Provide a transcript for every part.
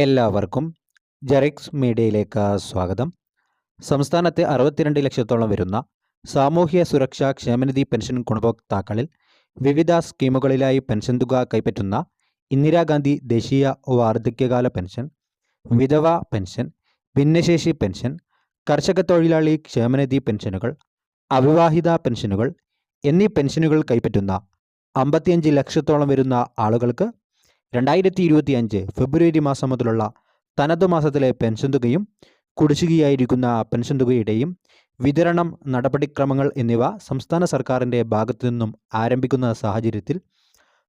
എല്ലാവർക്കും ജെറിക്സ് മീഡിയയിലേക്ക് സ്വാഗതം. സംസ്ഥാനത്തെ അറുപത്തിരണ്ട് ലക്ഷത്തോളം വരുന്ന സാമൂഹ്യ സുരക്ഷാ ക്ഷേമനിധി പെൻഷൻ ഗുണഭോക്താക്കളിൽ വിവിധ സ്കീമുകളിലായി പെൻഷൻ തുക കൈപ്പറ്റുന്ന ഇന്ദിരാഗാന്ധി ദേശീയ വാർദ്ധക്യകാല പെൻഷൻ വിധവ പെൻഷൻ ഭിന്നശേഷി പെൻഷൻ കർഷക തൊഴിലാളി ക്ഷേമനിധി പെൻഷനുകൾ അവിവാഹിത പെൻഷനുകൾ എന്നീ പെൻഷനുകൾ കൈപ്പറ്റുന്ന അമ്പത്തിയഞ്ച് ലക്ഷത്തോളം വരുന്ന ആളുകൾക്ക് രണ്ടായിരത്തി ഇരുപത്തി അഞ്ച് ഫെബ്രുവരി മാസം മുതലുള്ള തനത് മാസത്തിലെ പെൻഷൻ തുകയും കുടിശ്ശികയായിരിക്കുന്ന പെൻഷൻ തുകയുടെയും വിതരണം നടപടിക്രമങ്ങൾ എന്നിവ സംസ്ഥാന സർക്കാരിന്റെ ഭാഗത്തു നിന്നും ആരംഭിക്കുന്ന സാഹചര്യത്തിൽ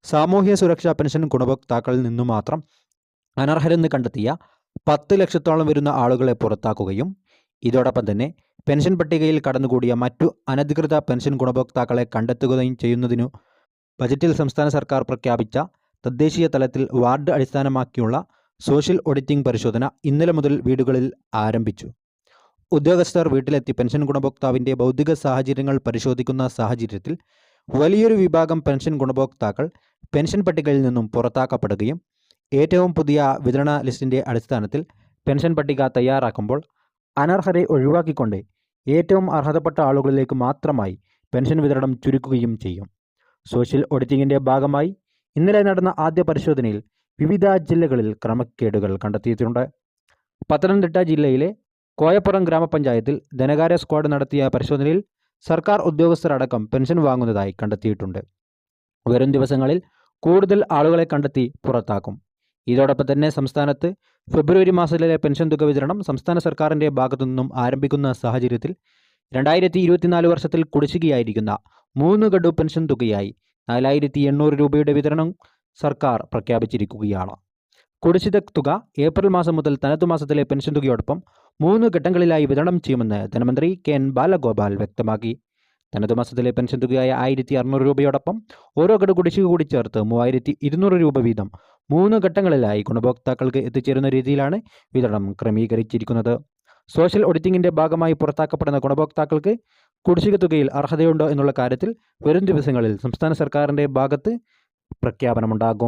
സാമൂഹ്യ സുരക്ഷാ പെൻഷൻ ഗുണഭോക്താക്കളിൽ നിന്നു മാത്രം അനർഹരെന്ന് കണ്ടെത്തിയ പത്ത് ലക്ഷത്തോളം വരുന്ന ആളുകളെ പുറത്താക്കുകയും ഇതോടൊപ്പം തന്നെ പെൻഷൻ പട്ടികയിൽ കടന്നുകൂടിയ മറ്റു അനധികൃത പെൻഷൻ ഗുണഭോക്താക്കളെ കണ്ടെത്തുകയും ചെയ്യുന്നതിനു ബജറ്റിൽ സംസ്ഥാന സർക്കാർ പ്രഖ്യാപിച്ച തദ്ദേശീയ തലത്തിൽ വാർഡ് അടിസ്ഥാനമാക്കിയുള്ള സോഷ്യൽ ഓഡിറ്റിംഗ് പരിശോധന ഇന്നലെ മുതൽ വീടുകളിൽ ആരംഭിച്ചു. ഉദ്യോഗസ്ഥർ വീട്ടിലെത്തി പെൻഷൻ ഗുണഭോക്താവിന്റെ ഭൗതിക സാഹചര്യങ്ങൾ പരിശോധിക്കുന്ന സാഹചര്യത്തിൽ വലിയൊരു വിഭാഗം പെൻഷൻ ഗുണഭോക്താക്കൾ പെൻഷൻ പട്ടികയിൽ നിന്നും പുറത്താക്കപ്പെടുകയും ഏറ്റവും പുതിയ വിതരണ ലിസ്റ്റിന്റെ അടിസ്ഥാനത്തിൽ പെൻഷൻ പട്ടിക തയ്യാറാക്കുമ്പോൾ അനർഹരെ ഒഴിവാക്കിക്കൊണ്ട് ഏറ്റവും അർഹതപ്പെട്ട ആളുകളിലേക്ക് മാത്രമായി പെൻഷൻ വിതരണം ചുരുക്കുകയും ചെയ്യും. സോഷ്യൽ ഓഡിറ്റിങ്ങിന്റെ ഭാഗമായി ഇന്നലെ നടന്ന ആദ്യ പരിശോധനയിൽ വിവിധ ജില്ലകളിൽ ക്രമക്കേടുകൾ കണ്ടെത്തിയിട്ടുണ്ട്. പത്തനംതിട്ട ജില്ലയിലെ കോയപ്പുറം ഗ്രാമപഞ്ചായത്തിൽ ധനകാര്യ സ്ക്വാഡ് നടത്തിയ പരിശോധനയിൽ സർക്കാർ ഉദ്യോഗസ്ഥരടക്കം പെൻഷൻ വാങ്ങുന്നതായി കണ്ടെത്തിയിട്ടുണ്ട്. വരും ദിവസങ്ങളിൽ കൂടുതൽ ആളുകളെ കണ്ടെത്തി പുറത്താക്കും. ഇതോടൊപ്പം തന്നെ സംസ്ഥാനത്ത് ഫെബ്രുവരി മാസത്തിലെ പെൻഷൻ തുക വിതരണം സംസ്ഥാന സർക്കാരിന്റെ ഭാഗത്തു നിന്നും ആരംഭിക്കുന്ന സാഹചര്യത്തിൽ രണ്ടായിരത്തി ഇരുപത്തിനാല് വർഷത്തിൽ കുടിശ്ശികയായിരിക്കുന്ന മൂന്ന് ഗഡു പെൻഷൻ തുകയായി നാലായിരത്തി എണ്ണൂറ് രൂപയുടെ വിതരണം സർക്കാർ പ്രഖ്യാപിച്ചിരിക്കുകയാണ്. കുടിശ്ശിത തുക ഏപ്രിൽ മാസം മുതൽ തനതു മാസത്തിലെ പെൻഷൻ തുകയോടൊപ്പം മൂന്ന് ഘട്ടങ്ങളിലായി വിതരണം ചെയ്യുമെന്ന് ധനമന്ത്രി കെ എൻ ബാലഗോപാൽ വ്യക്തമാക്കി. തനതു മാസത്തിലെ പെൻഷൻ തുകയായ ആയിരത്തി അറുന്നൂറ് രൂപയോടൊപ്പം ഓരോ ഘട കുടിശ്ശിക കൂടി ചേർത്ത് മൂവായിരത്തി ഇരുന്നൂറ് രൂപ വീതം മൂന്ന് ഘട്ടങ്ങളിലായി ഗുണഭോക്താക്കൾക്ക് എത്തിച്ചേരുന്ന രീതിയിലാണ് വിതരണം ക്രമീകരിച്ചിരിക്കുന്നത്. സോഷ്യൽ ഓഡിറ്റിംഗിന്റെ ഭാഗമായി പുറത്താക്കപ്പെടുന്ന ഗുണഭോക്താക്കൾക്ക് കുടിശ്ശിക തുകയിൽ അർഹതയുണ്ടോ എന്നുള്ള കാര്യത്തിൽ വരും ദിവസങ്ങളിൽ സംസ്ഥാന സർക്കാരിന്റെ ഭാഗത്ത് പ്രഖ്യാപനമുണ്ടാകും.